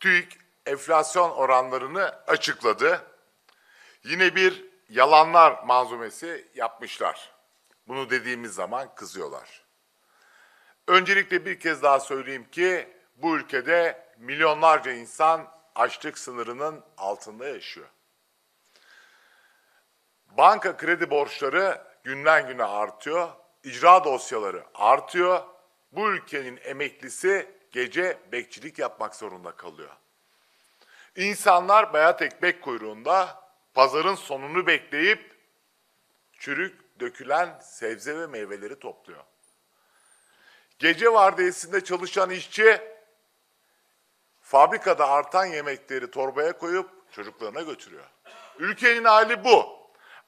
TÜİK enflasyon oranlarını açıkladı. Yine bir yalanlar manzumesi yapmışlar. Bunu dediğimiz zaman kızıyorlar. Öncelikle bir kez daha söyleyeyim ki bu ülkede milyonlarca insan açlık sınırının altında yaşıyor. Banka kredi borçları günden güne artıyor. İcra dosyaları artıyor. Bu ülkenin emeklisi gece bekçilik yapmak zorunda kalıyor. İnsanlar bayat ekmek kuyruğunda pazarın sonunu bekleyip çürük dökülen sebze ve meyveleri topluyor. Gece vardiyasında çalışan işçi fabrikada artan yemekleri torbaya koyup çocuklarına götürüyor. Ülkenin hali bu.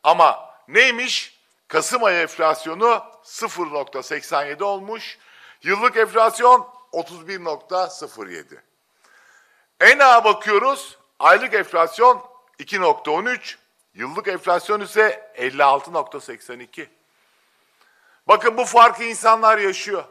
Ama neymiş? Kasım ayı enflasyonu 0.87 olmuş. Yıllık enflasyon 31.07. En ağa bakıyoruz. Aylık enflasyon 2.13. Yıllık enflasyon ise 56.82. Bakın bu farkı insanlar yaşıyor.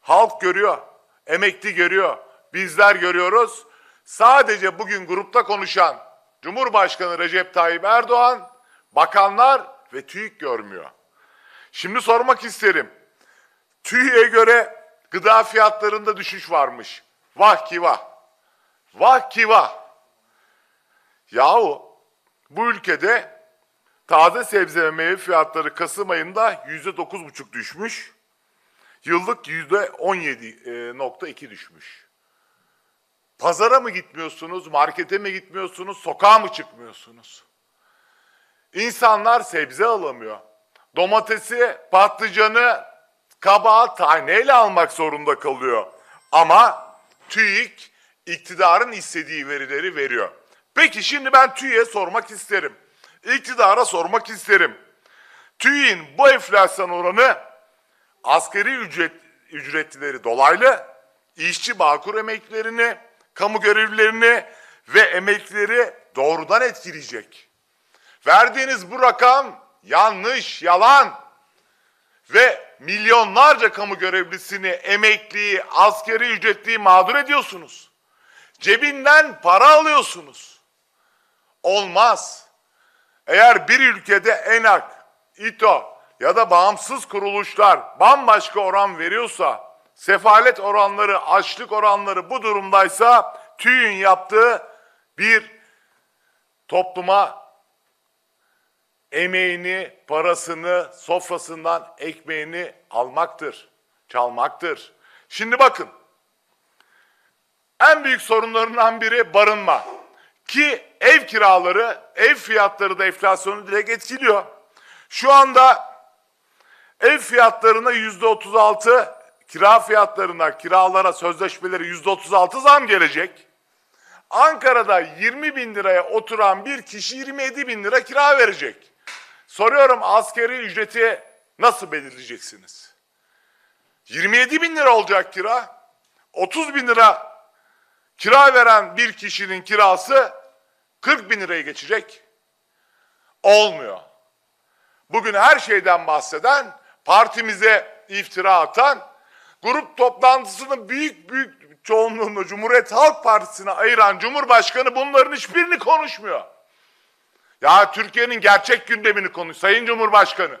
Halk görüyor. Emekli görüyor. Bizler görüyoruz. Sadece bugün grupta konuşan Cumhurbaşkanı Recep Tayyip Erdoğan, bakanlar ve TÜİK görmüyor. Şimdi sormak isterim. TÜİK'e göre gıda fiyatlarında düşüş varmış. Vah ki vah. Vah ki vah. Yahu bu ülkede taze sebze ve meyve fiyatları Kasım ayında yüzde dokuz buçuk düşmüş. Yıllık yüzde on yedi nokta iki düşmüş. Pazara mı gitmiyorsunuz, markete mi gitmiyorsunuz, sokağa mı çıkmıyorsunuz? İnsanlar sebze alamıyor. Domatesi, patlıcanı, kabağı taneyle almak zorunda kalıyor. Ama TÜİK iktidarın istediği verileri veriyor. Peki şimdi ben TÜİK'e sormak isterim. İktidara sormak isterim. TÜİK'in bu enflasyon oranı asgari ücret ücretlileri dolaylı, işçi bağkur emeklilerini, kamu görevlilerini ve emeklileri doğrudan etkileyecek. Verdiğiniz bu rakam yanlış, yalan ve milyonlarca kamu görevlisini, emekliyi, askeri ücretliyi mağdur ediyorsunuz. Cebinden para alıyorsunuz. Olmaz. Eğer bir ülkede ENAK, İTO ya da bağımsız kuruluşlar bambaşka oran veriyorsa, sefalet oranları, açlık oranları bu durumdaysa TÜİ'nin yaptığı bir topluma emeğini, parasını, sofrasından ekmeğini almaktır, çalmaktır. Şimdi bakın, en büyük sorunlarından biri barınma. Ki ev kiraları, ev fiyatları da enflasyonu direkt etkiliyor. Şu anda ev fiyatlarına yüzde otuz altı, kira fiyatlarına, kiralara, sözleşmeleri yüzde otuz altı zam gelecek. Ankara'da 20 bin liraya oturan bir kişi 27 bin lira kira verecek. Soruyorum askeri ücreti nasıl belirleyeceksiniz? 27 bin lira olacak kira. 30 bin lira kira veren bir kişinin kirası 40 bin liraya geçecek. Olmuyor. Bugün her şeyden bahseden, partimize iftira atan, grup toplantısını büyük büyük çoğunluğunu Cumhuriyet Halk Partisi'ne ayıran Cumhurbaşkanı bunların hiçbirini konuşmuyor. Ya Türkiye'nin gerçek gündemini konuş Sayın Cumhurbaşkanı.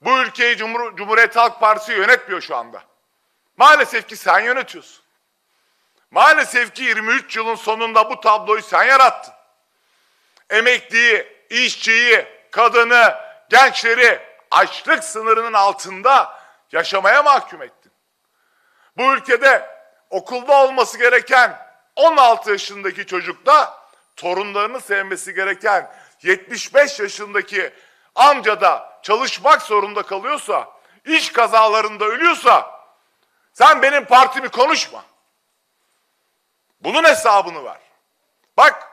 Bu ülkeyi Cumhur Cumhuriyet Halk Partisi yönetmiyor şu anda. Maalesef ki sen yönetiyorsun. Maalesef ki 23 yılın sonunda bu tabloyu sen yarattın. Emekliyi, işçiyi, kadını, gençleri açlık sınırının altında yaşamaya mahkum ettin. Bu ülkede okulda olması gereken 16 yaşındaki çocukta torunlarını sevmesi gereken 75 yaşındaki amca da çalışmak zorunda kalıyorsa, iş kazalarında ölüyorsa sen benim partimi konuşma. Bunun hesabını ver. Bak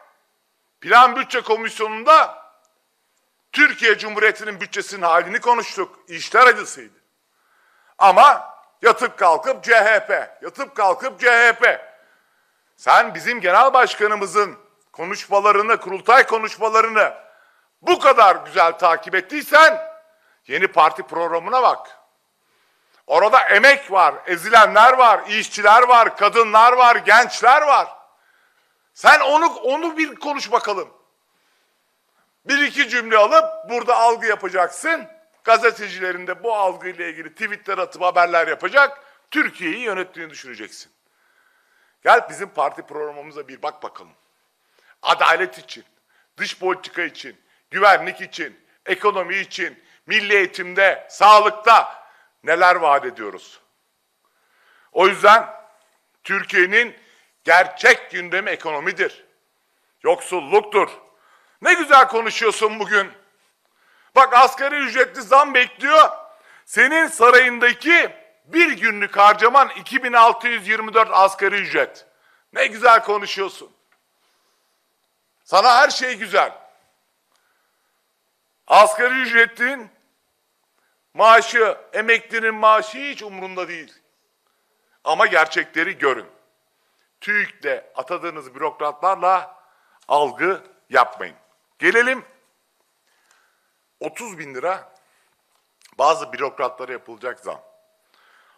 Plan Bütçe Komisyonu'nda Türkiye Cumhuriyeti'nin bütçesinin halini konuştuk. İşler acısıydı. Ama yatıp kalkıp CHP, yatıp kalkıp CHP. Sen bizim genel başkanımızın konuşmalarını, kurultay konuşmalarını bu kadar güzel takip ettiysen yeni parti programına bak. Orada emek var, ezilenler var, işçiler var, kadınlar var, gençler var. Sen onu onu bir konuş bakalım. Bir iki cümle alıp burada algı yapacaksın. Gazetecilerin de bu algıyla ilgili tweetler atıp haberler yapacak. Türkiye'yi yönettiğini düşüneceksin. Gel bizim parti programımıza bir bak bakalım. Adalet için, dış politika için, güvenlik için, ekonomi için, milli eğitimde, sağlıkta neler vaat ediyoruz? O yüzden Türkiye'nin gerçek gündemi ekonomidir. Yoksulluktur. Ne güzel konuşuyorsun bugün. Bak asgari ücretli zam bekliyor. Senin sarayındaki bir günlük harcaman 2624 asgari ücret. Ne güzel konuşuyorsun. Sana her şey güzel. Asgari ücretin maaşı, emeklinin maaşı hiç umurunda değil. Ama gerçekleri görün. TÜİK'te atadığınız bürokratlarla algı yapmayın. Gelelim 30 bin lira bazı bürokratlara yapılacak zam.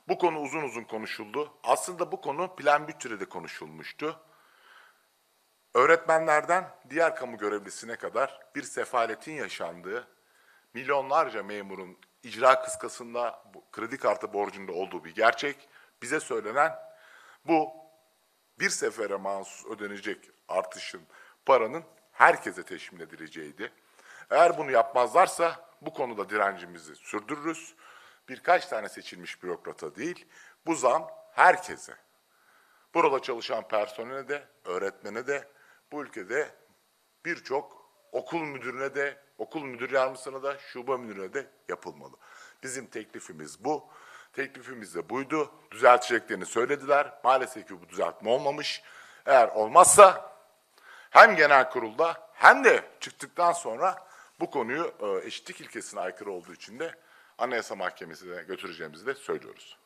Bu konu uzun uzun konuşuldu. Aslında bu konu plan bütçede de konuşulmuştu. Öğretmenlerden diğer kamu görevlisine kadar bir sefaletin yaşandığı, milyonlarca memurun icra kıskasında kredi kartı borcunda olduğu bir gerçek. Bize söylenen bu bir sefere mahsus ödenecek artışın paranın herkese teşmil edileceğiydi. Eğer bunu yapmazlarsa bu konuda direncimizi sürdürürüz. Birkaç tane seçilmiş bürokrata değil, bu zam herkese. Burada çalışan personele de, öğretmene de, bu ülkede birçok okul müdürüne de, okul müdür yardımcısına da, şube müdürüne de yapılmalı. Bizim teklifimiz bu. Teklifimiz de buydu. Düzelteceklerini söylediler. Maalesef ki bu düzeltme olmamış. Eğer olmazsa hem genel kurulda hem de çıktıktan sonra bu konuyu e, eşitlik ilkesine aykırı olduğu için de Anayasa Mahkemesi'ne götüreceğimizi de söylüyoruz.